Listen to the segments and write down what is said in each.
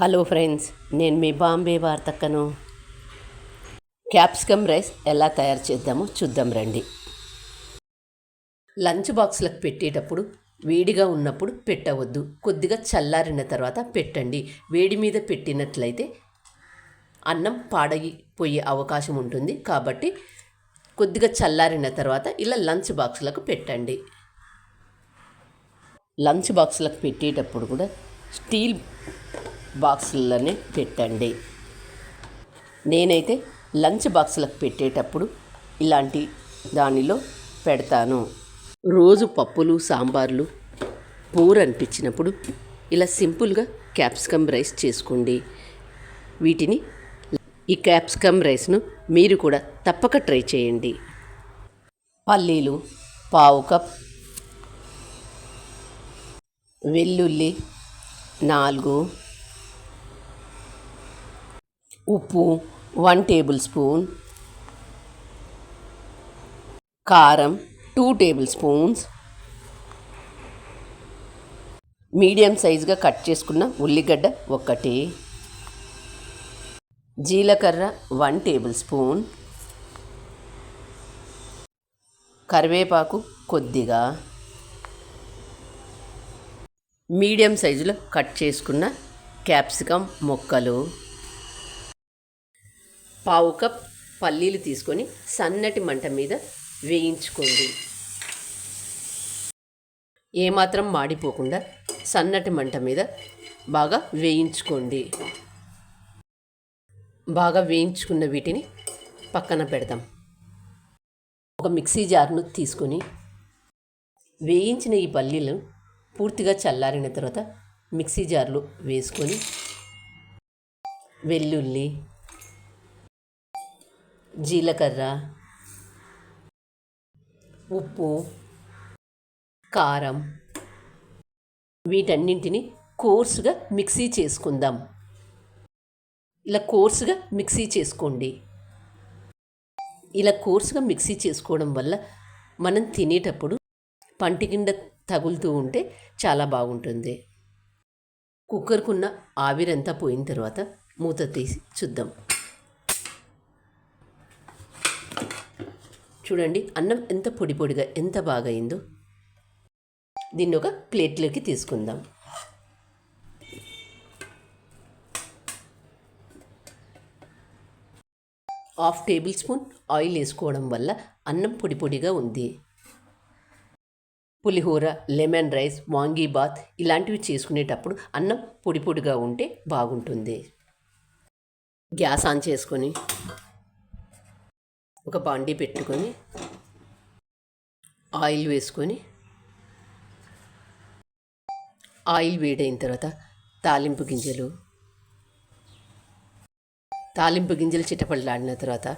Hello friends నేను మీ బాంబే వార్తక్కను. క్యాప్సికమ్ రైస్ ఎలా తయారు చేద్దామో చూద్దాం రండి. లంచ్ బాక్స్లకు పెట్టేటప్పుడు వేడిగా ఉన్నప్పుడు పెట్టవద్దు. కొద్దిగా చల్లారిన తర్వాత పెట్టండి. వేడి మీద పెట్టినట్లయితే అన్నం పాడైపోయే అవకాశం ఉంటుంది. కాబట్టి కొద్దిగా చల్లారిన తర్వాత ఇలా లంచ్ బాక్సులకు పెట్టండి. లంచ్ బాక్సులకు పెట్టేటప్పుడు కూడా స్టీల్ బాక్సులలోనే పెట్టండి. నేనైతే లంచ్ బాక్సులకు పెట్టేటప్పుడు ఇలాంటి దానిలో పెడతాను. రోజు పప్పులు సాంబార్లు పూర్ అనిపించినప్పుడు ఇలా సింపుల్గా క్యాప్సికమ్ రైస్ చేసుకోండి. వీటిని ఈ క్యాప్సికమ్ రైస్ను మీరు కూడా తప్పక ట్రై చేయండి. పల్లీలు పావు కప్ వెల్లుల్లి నాలుగు ఉప్పు వన్ టేబుల్ స్పూన్ కారం టూ టేబుల్ స్పూన్స్ మీడియం సైజుగా కట్ చేసుకున్న ఉల్లిగడ్డ ఒకటి. జీలకర్ర వన్ టేబుల్ స్పూన్ కరివేపాకు కొద్దిగా. మీడియం సైజులో కట్ చేసుకున్న క్యాప్సికమ్ ముక్కలు. పావు కప్ పల్లీలు తీసుకొని సన్నటి మంట మీద వేయించుకోండి. ఏమాత్రం మాడిపోకుండా సన్నటి మంట మీద బాగా వేయించుకోండి. బాగా వేయించుకున్న వీటిని పక్కన పెడదాం. ఒక మిక్సీ జార్ను తీసుకొని వేయించిన ఈ పల్లీలను పూర్తిగా చల్లారిన తర్వాత మిక్సీ జార్లో వేసుకొని వెల్లుల్లి జీలకర్ర ఉప్పు కారం వీటన్నింటిని కోర్సుగా మిక్సీ చేసుకుందాం. ఇలా కోర్సుగా మిక్సీ చేసుకోండి. ఇలా కోర్సుగా మిక్సీ చేసుకోవడం వల్ల మనం తినేటప్పుడు పంటి కింద తగులుతూ ఉంటే చాలా బాగుంటుంది. కుక్కర్కున్న ఆవిరంతా పోయిన తర్వాత మూత తీసి చూద్దాం. చూడండి అన్నం ఎంత పొడి పొడిగా ఎంత బాగా అయిందో దీన్ని ఒక ప్లేట్లోకి తీసుకుందాం. హాఫ్ టేబుల్ స్పూన్ ఆయిల్ వేసుకోవడం వల్ల అన్నం పొడి పొడిగా ఉంది. పులిహోర లెమన్ రైస్ వాంగీ బాత్ ఇలాంటివి చేసుకునేటప్పుడు అన్నం పొడి పొడిగా ఉంటే బాగుంటుంది. గ్యాస్ ఆన్ చేసుకొని ఒక బాండీ పెట్టుకొని ఆయిల్ వేసుకొని ఆయిల్ వేడైన తర్వాత తాలింపు గింజలు తాలింపు గింజలు చిటపడలాడిన తర్వాత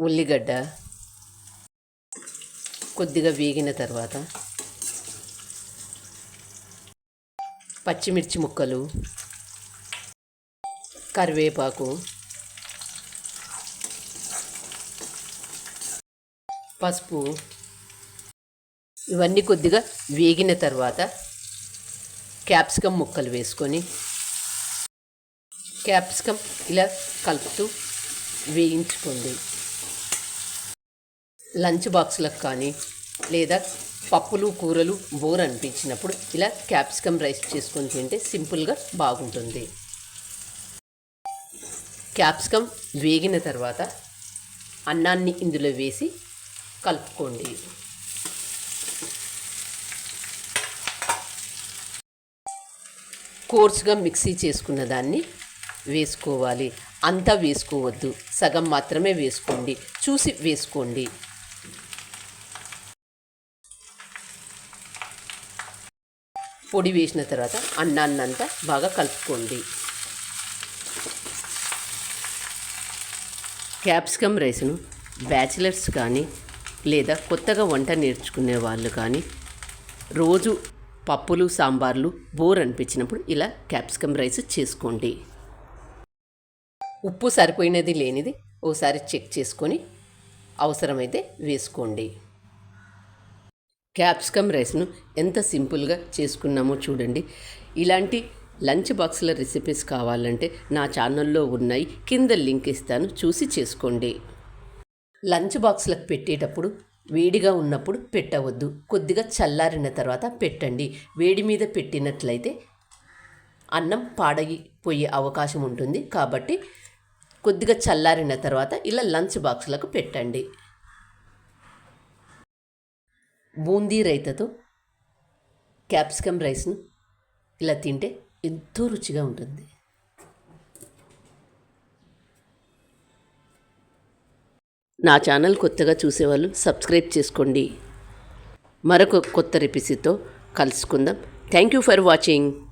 ఉల్లిగడ్డ కొద్దిగా వేగిన తర్వాత పచ్చిమిర్చి ముక్కలు కరివేపాకు పసుపు. ఇవన్నీ కొద్దిగా వేగిన తర్వాత క్యాప్సికమ్ ముక్కలు వేసుకొని క్యాప్సికమ్ ఇలా కలుపుతూ వేయించుకోండి. లంచ్ బాక్స్లకు కానీ లేదా పప్పులు కూరలు బోర్ అనిపించినప్పుడు ఇలా క్యాప్సికమ్ రైస్ చేసుకొని తింటే సింపుల్గా బాగుంటుంది. క్యాప్సికమ్ వేగిన తర్వాత అన్నాన్ని ఇందులో వేసి కలుపుకోండి. కోర్స్గా మిక్సీ చేసుకున్న దాన్ని వేసుకోవాలి. అంతా వేసుకోవద్దు. సగం మాత్రమే వేసుకోండి. చూసి వేసుకోండి. పొడి వేసిన తర్వాత అన్నాన్నంతా బాగా కలుపుకోండి. క్యాప్సికమ్ రైస్ను బ్యాచిలర్స్ కానీ లేదా కొత్తగా వంట నేర్చుకునే వాళ్ళు కానీ రోజు పప్పులు సాంబార్లు బోర్ అనిపించినప్పుడు ఇలా క్యాప్సికమ్ రైస్ చేసుకోండి. ఉప్పు సరిపోయినది లేనిది ఓసారి చెక్ చేసుకొని అవసరమైతే వేసుకోండి. క్యాప్సికమ్ రైస్ను ఎంత సింపుల్గా చేసుకున్నామో చూడండి. ఇలాంటి లంచ్ బాక్సుల రెసిపీస్ కావాలంటే నా ఛానల్లో ఉన్నాయి. కింద లింక్ ఇస్తాను. చూసి చేసుకోండి. లంచ్ బాక్స్లకు పెట్టేటప్పుడు వేడిగా ఉన్నప్పుడు పెట్టవద్దు. కొద్దిగా చల్లారిన తర్వాత పెట్టండి. వేడి మీద పెట్టినట్లయితే అన్నం పాడైపోయే అవకాశం ఉంటుంది. కాబట్టి కొద్దిగా చల్లారిన తర్వాత ఇలా లంచ్ బాక్సులకు పెట్టండి. బూందీ రైతతో క్యాప్సికమ్ రైస్ను ఇలా తింటే ఎంతో రుచిగా ఉంటుంది. నా ఛానల్ కొత్తగా చూసేవాళ్ళు సబ్స్క్రైబ్ చేసుకోండి. మరొక కొత్త రెసిపీతో కలుసుకుందాం. Thank you for watching.